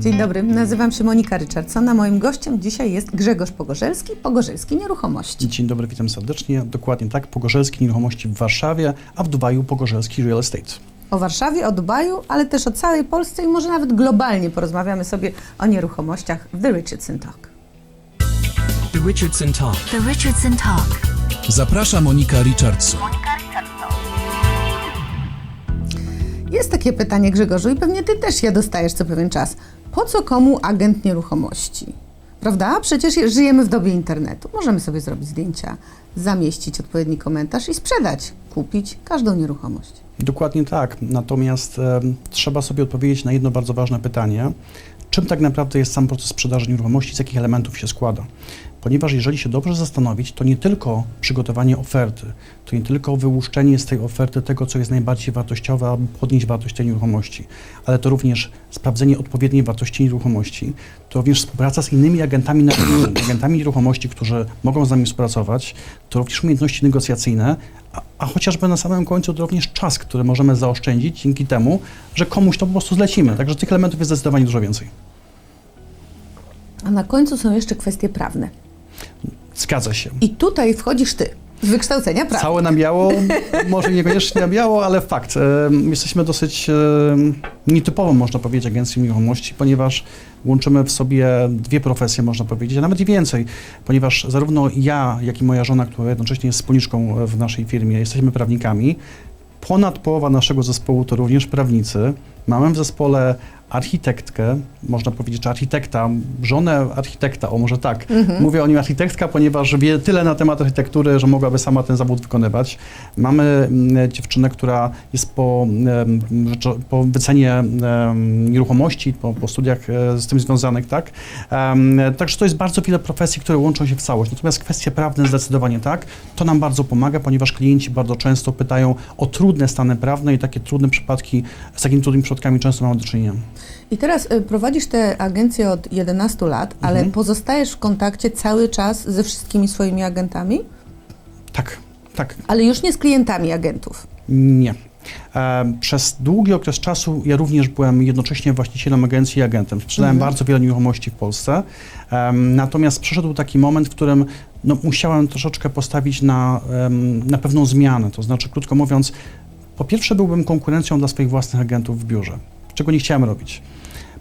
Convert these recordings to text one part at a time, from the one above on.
Dzień dobry, nazywam się Monika Richardson, a moim gościem dzisiaj jest Grzegorz Pogorzelski, Pogorzelski Nieruchomości. Dzień dobry, witam serdecznie. Dokładnie tak, Pogorzelski Nieruchomości w Warszawie, a w Dubaju Pogorzelski Real Estate. O Warszawie, o Dubaju, ale też o całej Polsce i może nawet globalnie porozmawiamy sobie o nieruchomościach w The Richardson Talk. The Richardson Talk. The Richardson Talk. Zaprasza Monika Richardson. Jest takie pytanie Grzegorzu i pewnie Ty też je dostajesz co pewien czas. Po co komu agent nieruchomości? Prawda? Przecież żyjemy w dobie internetu. Możemy sobie zrobić zdjęcia, zamieścić odpowiedni komentarz i sprzedać, kupić każdą nieruchomość. Dokładnie tak. Natomiast e, trzeba sobie odpowiedzieć na jedno bardzo ważne pytanie. Czym tak naprawdę jest sam proces sprzedaży nieruchomości, z jakich elementów się składa? Ponieważ jeżeli się dobrze zastanowić, to nie tylko przygotowanie oferty, to nie tylko wyłuszczenie z tej oferty tego, co jest najbardziej wartościowe, aby podnieść wartość tej nieruchomości, ale to również sprawdzenie odpowiedniej wartości nieruchomości, to również współpraca z innymi agentami na agentami nieruchomości, którzy mogą z nami współpracować, to również umiejętności negocjacyjne, a, a chociażby na samym końcu to również czas, który możemy zaoszczędzić dzięki temu, że komuś to po prostu zlecimy. Także tych elementów jest zdecydowanie dużo więcej. A na końcu są jeszcze kwestie prawne. Zgadza się. I tutaj wchodzisz Ty z wykształcenia prawa. Całe na biało, może niekoniecznie na biało, ale fakt. E, Jesteśmy dosyć e, nietypową, można powiedzieć, agencją nieruchomości, ponieważ łączymy w sobie dwie profesje, można powiedzieć, a nawet i więcej, ponieważ zarówno ja, jak i moja żona, która jednocześnie jest wspólniczką w naszej firmie, jesteśmy prawnikami. Ponad połowa naszego zespołu to również prawnicy. Mamy w zespole architektkę, można powiedzieć, czy architekta, żonę architekta, o może tak. Mówię o nim architektka, ponieważ wie tyle na temat architektury, że mogłaby sama ten zawód wykonywać. Mamy mm, dziewczynę, która jest po, po wycenie nieruchomości, po, po studiach e, z tym związanych, tak? Także to jest bardzo wiele profesji, które łączą się w całość. Natomiast kwestie prawne zdecydowanie tak. To nam bardzo pomaga, ponieważ klienci bardzo często pytają o trudne stany prawne i takie trudne przypadki, z takimi trudnymi przypadkami często mamy do czynienia. I teraz y, prowadzisz tę agencję od 11 lat, ale Mhm. pozostajesz w kontakcie cały czas ze wszystkimi swoimi agentami, Tak, tak. ale już nie z klientami agentów. Nie. E, Przez długi okres czasu ja również byłem jednocześnie właścicielem agencji i agentem. Sprzedałem Mhm. bardzo wiele nieruchomości w Polsce. Natomiast przyszedł taki moment, w którym no, musiałem troszeczkę postawić na, na pewną zmianę. To znaczy, krótko mówiąc, po pierwsze byłbym konkurencją dla swoich własnych agentów w biurze, czego nie chciałem robić.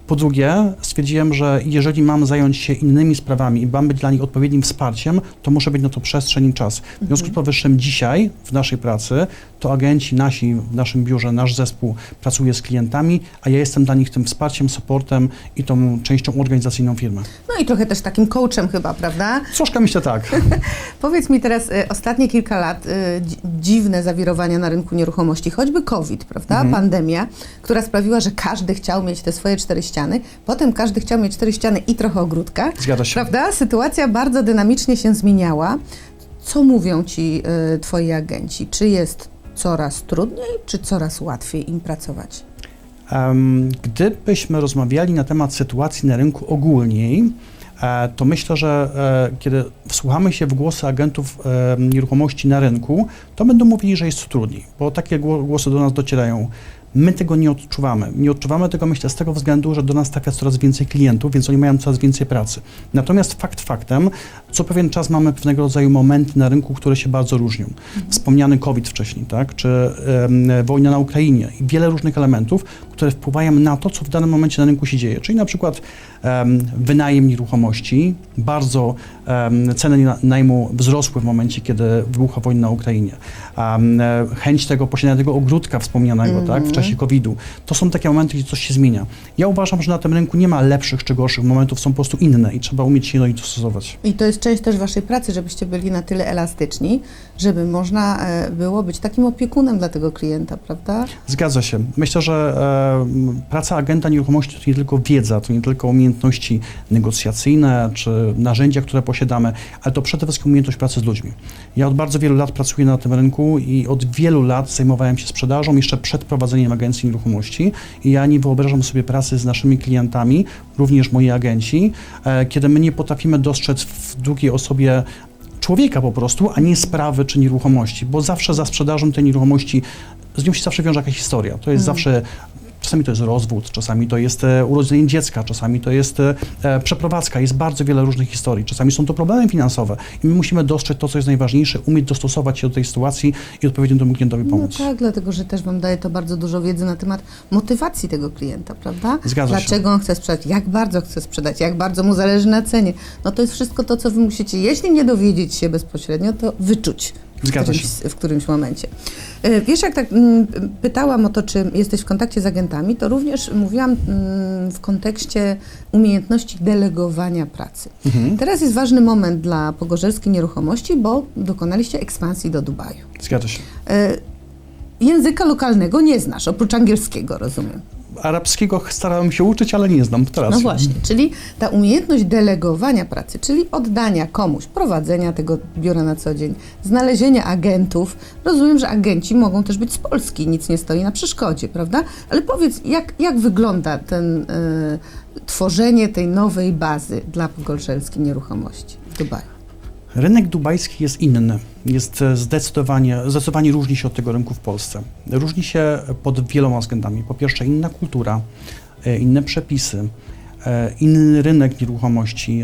Po drugie, stwierdziłem, że jeżeli mam zająć się innymi sprawami i mam być dla nich odpowiednim wsparciem, to muszę być na to przestrzeń i czas. W związku z powyższym dzisiaj w naszej pracy to agenci nasi w naszym biurze, nasz zespół pracuje z klientami, a ja jestem dla nich tym wsparciem, supportem i tą częścią organizacyjną firmy. No i trochę też takim coachem chyba, prawda? Troszkę myślę tak. Powiedz mi teraz, y, ostatnie kilka lat, y, dzi- dziwne zawirowania na rynku nieruchomości, choćby COVID, prawda? Mhm. Pandemia, która sprawiła, że każdy chciał mieć te swoje cztery ściany, potem każdy chciał mieć cztery ściany i trochę ogródka, Zgadza się. prawda? Sytuacja bardzo dynamicznie się zmieniała. Co mówią ci y, twoi agenci? Czy jest coraz trudniej, czy coraz łatwiej im pracować? Em, Gdybyśmy rozmawiali na temat sytuacji na rynku ogólniej, e, to myślę, że e, kiedy wsłuchamy się w głosy agentów e, nieruchomości na rynku, to będą mówili, że jest trudniej, bo takie gło- głosy do nas docierają. My tego nie odczuwamy. Nie odczuwamy tego, myślę, z tego względu, że do nas trafia coraz więcej klientów, więc oni mają coraz więcej pracy. Natomiast fakt faktem, co pewien czas mamy pewnego rodzaju momenty na rynku, które się bardzo różnią. Wspomniany COVID wcześniej, tak? czy em, wojna na Ukrainie i wiele różnych elementów, które wpływają na to, co w danym momencie na rynku się dzieje. Czyli na przykład em, wynajem nieruchomości, bardzo em, ceny na- najmu wzrosły w momencie, kiedy wybuchła wojna na Ukrainie. E, chęć tego posiadania tego ogródka wspomnianego tak, w czasie COVID-u. To są takie momenty, gdzie coś się zmienia. Ja uważam, że na tym rynku nie ma lepszych czy gorszych momentów, są po prostu inne i trzeba umieć się do nich dostosować. I to jest część też waszej pracy, żebyście byli na tyle elastyczni, żeby można e, było być takim opiekunem dla tego klienta, prawda? Zgadza się. Myślę, że praca agenta nieruchomości to nie tylko wiedza, to nie tylko umiejętności negocjacyjne czy narzędzia, które posiadamy, ale to przede wszystkim umiejętność pracy z ludźmi. Ja od bardzo wielu lat pracuję na tym rynku i od wielu lat zajmowałem się sprzedażą jeszcze przed prowadzeniem agencji nieruchomości i ja nie wyobrażam sobie pracy z naszymi klientami, również moi agenci, e, kiedy my nie potrafimy dostrzec w drugiej osobie człowieka po prostu, a nie sprawy czy nieruchomości, bo zawsze za sprzedażą tej nieruchomości z nią się zawsze wiąże jakaś historia. To jest zawsze Czasami to jest rozwód, czasami to jest e, urodzenie dziecka, czasami to jest e, e, przeprowadzka. Jest bardzo wiele różnych historii. Czasami są to problemy finansowe i my musimy dostrzec to, co jest najważniejsze, umieć dostosować się do tej sytuacji i odpowiednio temu klientowi No pomóc. tak, dlatego że też Wam daje to bardzo dużo wiedzy na temat motywacji tego klienta, prawda? Zgadza się. Dlaczego on chce sprzedać, jak bardzo chce sprzedać, jak bardzo mu zależy na cenie. No to jest wszystko to, co Wy musicie, jeśli nie dowiedzieć się bezpośrednio, to wyczuć. W Zgadza którymś, w którymś momencie. E, Wiesz, jak tak mm, pytałam o to, czy jesteś w kontakcie z agentami, to również mówiłam mm, w kontekście umiejętności delegowania pracy. Mhm. Teraz jest ważny moment dla Pogorzelskiej Nieruchomości, bo dokonaliście ekspansji do Dubaju. Zgadza się. E, Języka lokalnego nie znasz, oprócz angielskiego, rozumiem. Arabskiego starałem się uczyć, ale nie znam teraz. No właśnie, czyli ta umiejętność delegowania pracy, czyli oddania komuś, prowadzenia tego biura na co dzień, znalezienia agentów. Rozumiem, że agenci mogą też być z Polski, nic nie stoi na przeszkodzie, prawda? Ale powiedz, jak, jak wygląda ten, e, tworzenie tej nowej bazy dla Pogorzelskiej Nieruchomości w Dubaju? Rynek dubajski jest inny. Jest e, zdecydowanie, zdecydowanie różni się od tego rynku w Polsce. Różni się pod wieloma względami. Po pierwsze, inna kultura, e, inne przepisy, e, inny rynek nieruchomości,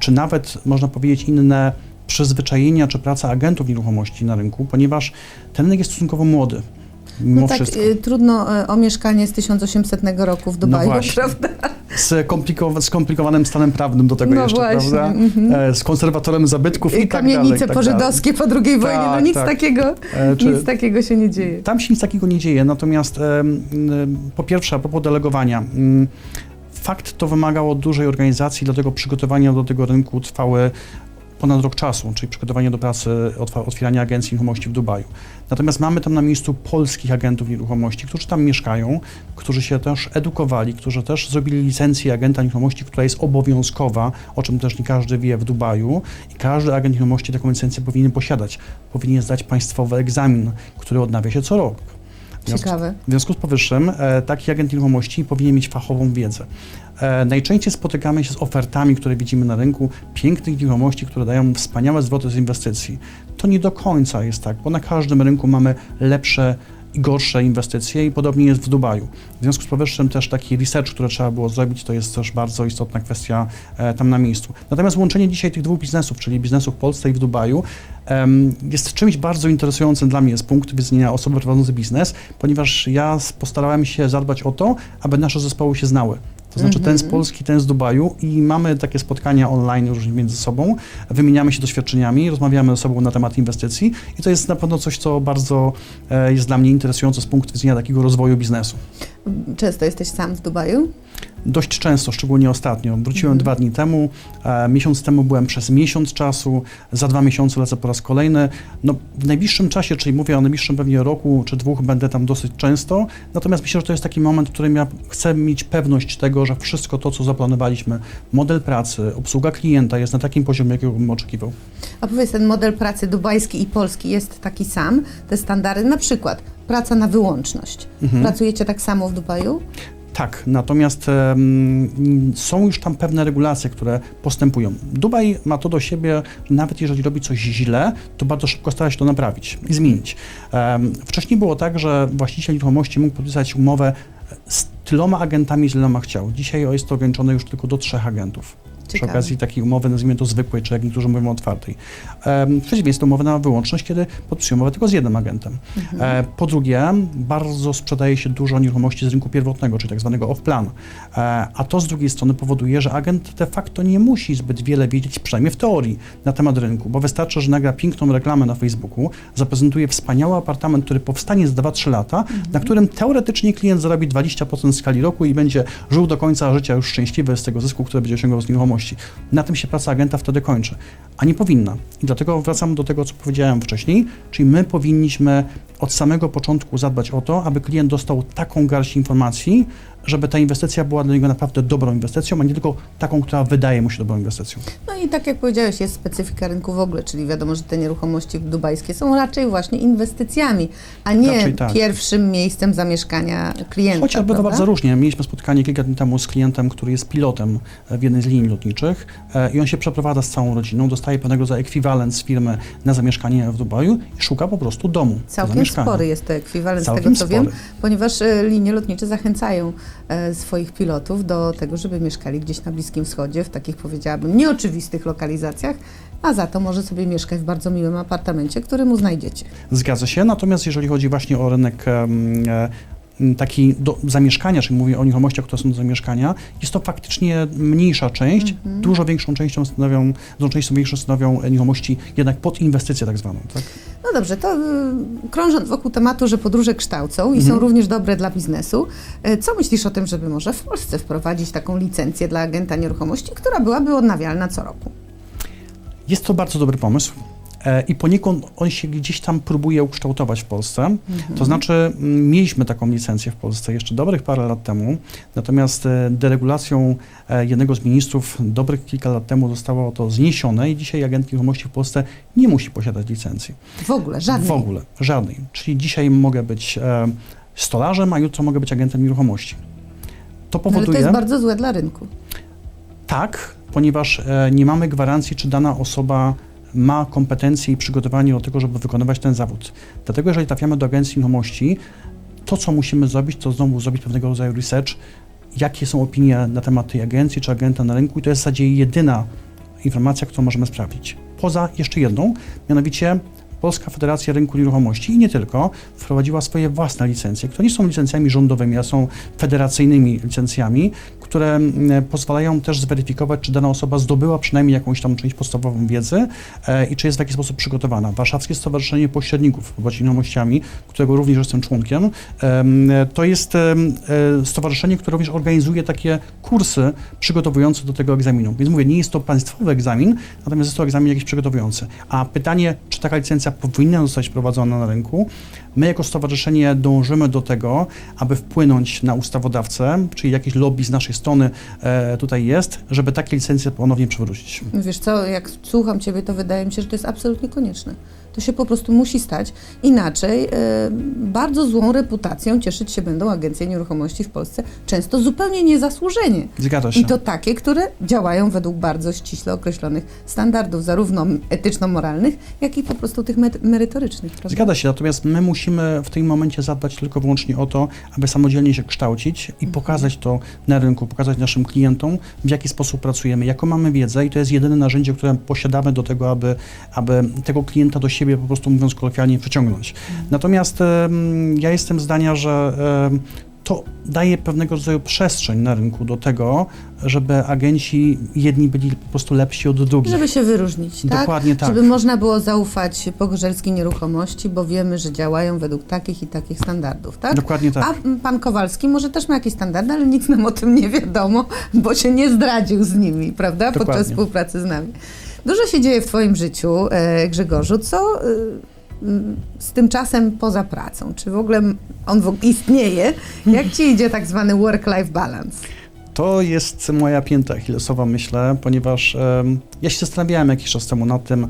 czy nawet można powiedzieć inne przyzwyczajenia czy praca agentów nieruchomości na rynku, ponieważ ten rynek jest stosunkowo młody. Mimo No tak, y, trudno e, o mieszkanie z 1800 roku w Dubaju, No właśnie. prawda? Z komplikowa- skomplikowanym stanem prawnym do tego No jeszcze, właśnie, prawda? mhm. E, Z konserwatorem zabytków i tak Kamienice dalej. i tak dalej. pożydowskie po II wojnie, no Tak, nic tak. takiego, E, czy- nic takiego się nie dzieje. Tam się nic takiego nie dzieje, natomiast em, em, po pierwsze, a propos delegowania, mm, fakt to wymagało dużej organizacji, dlatego przygotowania do tego rynku trwały ponad rok czasu, czyli przygotowanie do pracy, otwierania agencji nieruchomości w Dubaju. Natomiast mamy tam na miejscu polskich agentów nieruchomości, którzy tam mieszkają, którzy się też edukowali, którzy też zrobili licencję agenta nieruchomości, która jest obowiązkowa, o czym też nie każdy wie w Dubaju i każdy agent nieruchomości taką licencję powinien posiadać. Powinien zdać państwowy egzamin, który odnawia się co rok. Ciekawe. w związku z powyższym e, taki agent nieruchomości powinien mieć fachową wiedzę. E, najczęściej spotykamy się z ofertami, które widzimy na rynku, pięknych nieruchomości, które dają wspaniałe zwroty z inwestycji. To nie do końca jest tak, bo na każdym rynku mamy lepsze gorsze inwestycje i podobnie jest w Dubaju. W związku z powyższym też taki research, który trzeba było zrobić, to jest też bardzo istotna kwestia e, tam na miejscu. Natomiast łączenie dzisiaj tych dwóch biznesów, czyli biznesu w Polsce i w Dubaju, jest czymś bardzo interesującym dla mnie z punktu widzenia osoby prowadzącej biznes, ponieważ ja postarałem się zadbać o to, aby nasze zespoły się znały. To znaczy ten z Polski, ten z Dubaju i mamy takie spotkania online już między sobą, wymieniamy się doświadczeniami, rozmawiamy ze sobą na temat inwestycji i to jest na pewno coś, co bardzo e, jest dla mnie interesujące z punktu widzenia takiego rozwoju biznesu. Często jesteś sam w Dubaju? Dość często, szczególnie ostatnio. Wróciłem Mhm. dwa dni temu, e, miesiąc temu byłem przez miesiąc czasu, za dwa miesiące lecę po raz kolejny. No, w najbliższym czasie, czyli mówię o najbliższym pewnie roku czy dwóch, będę tam dosyć często. Natomiast myślę, że to jest taki moment, w którym ja chcę mieć pewność tego, że wszystko to, co zaplanowaliśmy, model pracy, obsługa klienta jest na takim poziomie, jakiego bym oczekiwał. A powiedz, ten model pracy dubajski i polski jest taki sam? Te standardy, na przykład praca na wyłączność. Mhm. Pracujecie tak samo w Dubaju? Tak, natomiast są już tam pewne regulacje, które postępują. Dubaj ma to do siebie, że nawet jeżeli robi coś źle, to bardzo szybko stara się to naprawić i zmienić. Wcześniej było tak, że właściciel nieruchomości mógł podpisać umowę z tyloma agentami, z iloma chciał. Dzisiaj jest to ograniczone już tylko do trzech agentów. Przy Ciekawe. okazji takiej umowy, nazwijmy to zwykłej, czy jak niektórzy mówią otwartej. W przeciwieństwie do umowy na wyłączność, kiedy podpisują umowę tylko z jednym agentem. E, Po drugie, bardzo sprzedaje się dużo nieruchomości z rynku pierwotnego, czyli tak zwanego off-plan. E, A to z drugiej strony powoduje, że agent de facto nie musi zbyt wiele wiedzieć, przynajmniej w teorii, na temat rynku, bo wystarczy, że nagra piękną reklamę na Facebooku, zaprezentuje wspaniały apartament, który powstanie za 2-3 lata, na którym teoretycznie klient zarobi 20% w skali roku i będzie żył do końca życia już szczęśliwy z tego zysku, który będzie osiągał z nieruchomości. Na tym się praca agenta wtedy kończy, a nie powinna. I dlatego wracam do tego, co powiedziałem wcześniej, czyli my powinniśmy od samego początku zadbać o to, aby klient dostał taką garść informacji, żeby ta inwestycja była dla niego naprawdę dobrą inwestycją, a nie tylko taką, która wydaje mu się dobrą inwestycją. No i tak jak powiedziałeś, jest specyfika rynku w ogóle, czyli wiadomo, że te nieruchomości dubajskie są raczej właśnie inwestycjami, a nie tak. pierwszym miejscem zamieszkania klienta. Chociaż bywa prawda? bardzo różnie. Mieliśmy spotkanie kilka dni temu z klientem, który jest pilotem w jednej z linii lotniczych e, i on się przeprowadza z całą rodziną, dostaje pewnego rodzaju ekwiwalent z firmy na zamieszkanie w Dubaju i szuka po prostu domu do Całkiem spory jest to ekwiwalent Całkiem z tego, co spory. wiem, ponieważ e, linie lotnicze zachęcają swoich pilotów do tego, żeby mieszkali gdzieś na Bliskim Wschodzie, w takich powiedziałabym nieoczywistych lokalizacjach, a za to może sobie mieszkać w bardzo miłym apartamencie, który mu znajdziecie. Zgadza się, natomiast jeżeli chodzi właśnie o rynek e, taki do zamieszkania, czyli mówię o nieruchomościach, które są do zamieszkania, jest to faktycznie mniejsza część, Mhm. dużo większą częścią stanowią, dużą częścią większą stanowią e, nieruchomości jednak pod inwestycję tak zwaną, tak? No dobrze, to y, krążąc wokół tematu, że podróże kształcą i Mhm. są również dobre dla biznesu, y, co myślisz o tym, żeby może w Polsce wprowadzić taką licencję dla agenta nieruchomości, która byłaby odnawialna co roku? Jest to bardzo dobry pomysł. E, I poniekąd on się gdzieś tam próbuje ukształtować w Polsce. Mhm. To znaczy, m, mieliśmy taką licencję w Polsce jeszcze dobrych parę lat temu, natomiast e, deregulacją e, jednego z ministrów dobrych kilka lat temu zostało to zniesione i dzisiaj agent nieruchomości w Polsce nie musi posiadać licencji. W ogóle, żadnej. W ogóle, żadnej. Czyli dzisiaj mogę być stolarzem, a jutro mogę być agentem nieruchomości. To No, Ale to powoduje. jest bardzo złe dla rynku. Tak, ponieważ nie mamy gwarancji, czy dana osoba ma kompetencje i przygotowanie do tego, żeby wykonywać ten zawód. Dlatego, jeżeli trafiamy do agencji nieruchomości, to, co musimy zrobić, to znowu zrobić pewnego rodzaju research, jakie są opinie na temat tej agencji czy agenta na rynku i to jest w zasadzie jedyna informacja, którą możemy sprawdzić. Poza jeszcze jedną, mianowicie Polska Federacja Rynku Nieruchomości i nie tylko wprowadziła swoje własne licencje, które nie są licencjami rządowymi, a są federacyjnymi licencjami, które mm, pozwalają też zweryfikować, czy dana osoba zdobyła przynajmniej jakąś tam część podstawową wiedzy e, i czy jest w jakiś sposób przygotowana. Warszawskie Stowarzyszenie Pośredników w nieruchomościami, którego również jestem członkiem, em, to jest e, stowarzyszenie, które również organizuje takie kursy przygotowujące do tego egzaminu. Więc mówię, nie jest to państwowy egzamin, natomiast jest to egzamin jakiś przygotowujący. A pytanie, czy taka licencja powinna zostać wprowadzona na rynku, my jako stowarzyszenie dążymy do tego, aby wpłynąć na ustawodawcę, czyli jakiś lobby z naszej strony e, tutaj jest, żeby takie licencje ponownie przywrócić. Wiesz co, jak słucham Ciebie, to wydaje mi się, że to jest absolutnie konieczne. To się po prostu musi stać. Inaczej e, bardzo złą reputacją cieszyć się będą agencje nieruchomości w Polsce, często zupełnie niezasłużenie. Zgadza się. I to takie, które działają według bardzo ściśle określonych standardów, zarówno etyczno-moralnych, jak i po prostu tych merytorycznych. prawda? Zgadza się, natomiast my musimy w tym momencie zadbać tylko wyłącznie o to, aby samodzielnie się kształcić i Mhm. pokazać to na rynku, pokazać naszym klientom, w jaki sposób pracujemy, jaką mamy wiedzę i to jest jedyne narzędzie, które posiadamy do tego, aby, aby tego klienta do siebie, po prostu mówiąc kolokwialnie, przyciągnąć. Mhm. Natomiast ja jestem zdania, że to daje pewnego rodzaju przestrzeń na rynku do tego, żeby agenci jedni byli po prostu lepsi od drugich. Żeby się wyróżnić, tak? Dokładnie tak. Żeby można było zaufać Pogorzelskiej Nieruchomości, bo wiemy, że działają według takich i takich standardów, tak? Dokładnie tak. A pan Kowalski może też ma jakieś standardy, ale nic nam o tym nie wiadomo, bo się nie zdradził z nimi, prawda? Podczas Dokładnie. współpracy z nami. Dużo się dzieje w Twoim życiu, e, Grzegorzu. Co e, z tym czasem poza pracą? Czy w ogóle on w ogóle istnieje? Jak Ci idzie tak zwany work-life balance? To jest moja pięta achillesowa, myślę, ponieważ ja się zastanawiałem jakiś czas temu nad tym,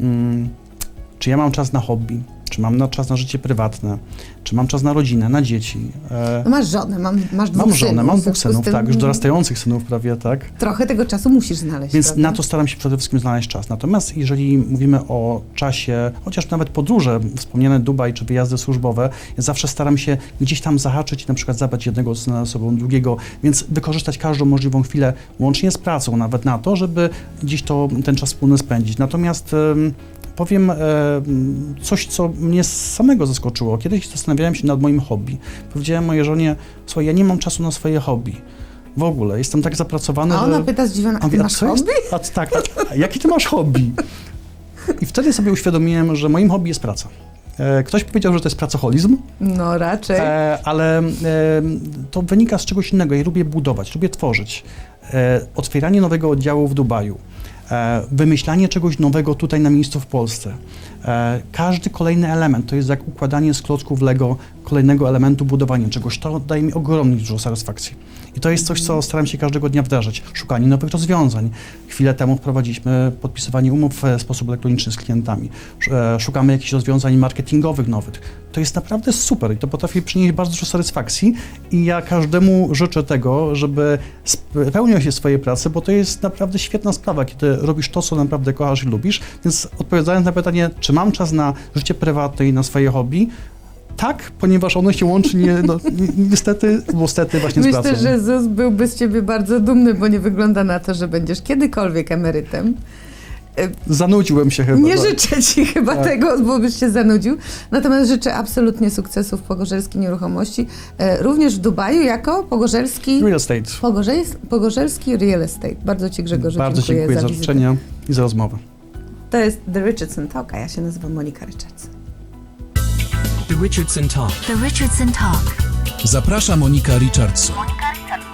mm, czy ja mam czas na hobby, czy mam na czas na życie prywatne, czy mam czas na rodzinę, na dzieci. E, No masz żonę, mam, masz dwóch mam żonę, synów, mam dwóch synów, tym, tak, już dorastających synów prawie, tak. Trochę tego czasu musisz znaleźć, Więc prawda? na to staram się przede wszystkim znaleźć czas. Natomiast jeżeli mówimy o czasie, chociaż nawet podróże, wspomniane Dubaj czy wyjazdy służbowe, ja zawsze staram się gdzieś tam zahaczyć i na przykład zabrać jednego syna ze sobą, drugiego, więc wykorzystać każdą możliwą chwilę, łącznie z pracą, nawet na to, żeby gdzieś to, ten czas wspólny spędzić. Natomiast powiem e, coś, co mnie samego zaskoczyło. Kiedyś zastanawiałem się nad moim hobby. Powiedziałem mojej żonie, słuchaj, ja nie mam czasu na swoje hobby. W ogóle, jestem tak zapracowany, A ona że... pyta zdziwiona, A a ty masz jest? hobby? A, tak, a, a jaki ty masz hobby? I wtedy sobie uświadomiłem, że moim hobby jest praca. E, Ktoś powiedział, że to jest pracoholizm, No raczej. e, ale to wynika z czegoś innego. Ja lubię budować, lubię tworzyć. Otwieranie nowego oddziału w Dubaju, wymyślanie czegoś nowego tutaj na miejscu w Polsce, E, każdy kolejny element to jest jak układanie z klocków Lego kolejnego elementu, budowanie czegoś. To daje mi ogromnie dużo satysfakcji. I to jest coś, co staram się każdego dnia wdrażać. Szukanie nowych rozwiązań. Chwilę temu wprowadziliśmy podpisywanie umów w sposób elektroniczny z klientami. E, Szukamy jakichś rozwiązań marketingowych nowych. To jest naprawdę super i to potrafi przynieść bardzo dużo satysfakcji i ja każdemu życzę tego, żeby spełniał się swojej pracy, bo to jest naprawdę świetna sprawa, kiedy robisz to, co naprawdę kochasz i lubisz. Więc odpowiadając na pytanie, czy mam czas na życie prywatne i na swoje hobby, tak, ponieważ ono się łączy nie, no, ni- niestety, bo stety właśnie z Myślę, pracą. że ZUS byłby z ciebie bardzo dumny, bo nie wygląda na to, że będziesz kiedykolwiek emerytem. Zanudziłem się chyba. Nie tak. życzę ci chyba Tak. tego, bo byś się zanudził. Natomiast życzę absolutnie sukcesów w Pogorzelskiej Nieruchomości, e, również w Dubaju jako Pogorzelski, Real estate. Pogorzelski Real Estate. Bardzo ci Grzegorzu Bardzo dziękuję, dziękuję za, wizytę. życzenia i za rozmowę. To jest The Richardson Talk, a ja się nazywam Monika Richardson. The Richardson Talk. The Richardson Talk. Zaprasza Monika Richardson. Monica